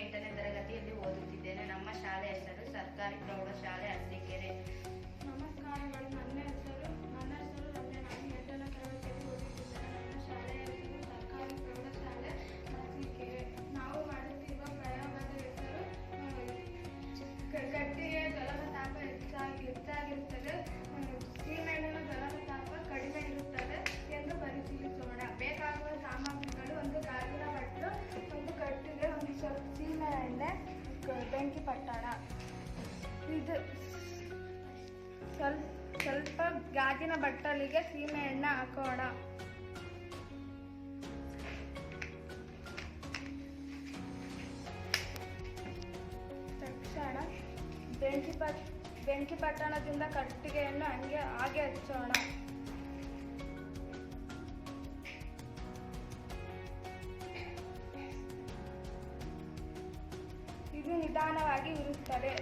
ಎಂಟನೇ ತರಗತಿಯಲ್ಲಿ ಓದುತ್ತಿದ್ದೇನೆ. ನಮ್ಮ ಶಾಲೆ ಹೆಸರು ಸರ್ಕಾರಿ ಪ್ರೌಢಶಾಲೆ ಅರಸೀಕೆರೆ. ನಮಸ್ಕಾರಗಳು. ನನ್ನ ಹೆಸರು ನನ್ನ ಹೆಸರು ರಮ್ಯ. ನಾನು ಎಂಟನೇ ತರಗತಿಯಲ್ಲಿ ಓದುತ್ತಿದ್ದೇನೆ ನಮ್ಮ ಶಾಲೆಯ ಹೆಸರು ಸರ್ಕಾರಿ ಪ್ರೌಢಶಾಲೆ ಅರಸೀಕೆರೆ. ನಾವು ಮಾಡುತ್ತಿರುವ ಪ್ರಯೋಗದ ಹೆಸರು ಕಟ್ಟಿಗೆ ಜಲಪಾತ ಹೆಚ್ಚಾಗಿ ಹೆಚ್ಚಾಗಿರುತ್ತದೆ. ಪಟ್ಟಣ. ಇದು ಸ್ವಲ್ಪ ಸ್ವಲ್ಪ ಗಾಜಿನ ಬಟ್ಟಲಿಗೆ ಸೀಮೆ ಎಣ್ಣೆ ಹಾಕೋಣ. ತಕ್ಷಣ ಬೆಂಕಿ ಪಟ್, ಬೆಂಕಿ ಪಟ್ಟಣದಿಂದ ಕಟ್ಟಿಗೆಯನ್ನು ಹಂಗೆ ಹಾಗೆ ಹಚ್ಚೋಣ. ನಿಧಾನವಾಗಿ ಇರುತ್ತದೆ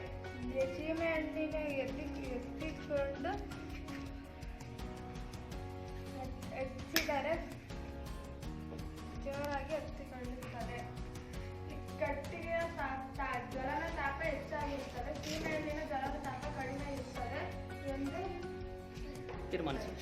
ಸೀಮೆ ಹಣ್ಣಿನ ಎತ್ತಿ ಎತ್ತಿಕೊಂಡು ಹೆಚ್ಚಿದರೆ ಜೋರಾಗಿ ಹತ್ತಿಕೊಳ್ಳುತ್ತದೆ ಕಟ್ಟಿಗೆಯ ಜ್ವಲನ ತಾಪ ಹೆಚ್ಚಾಗಿರುತ್ತದೆ. ಸೀಮೆ ಹಣ್ಣಿನ ಜ್ವಲನ ತಾಪ ಕಡಿಮೆ ಇರುತ್ತದೆ ಎಂದು ತೀರ್ಮಾನಿಸಿ.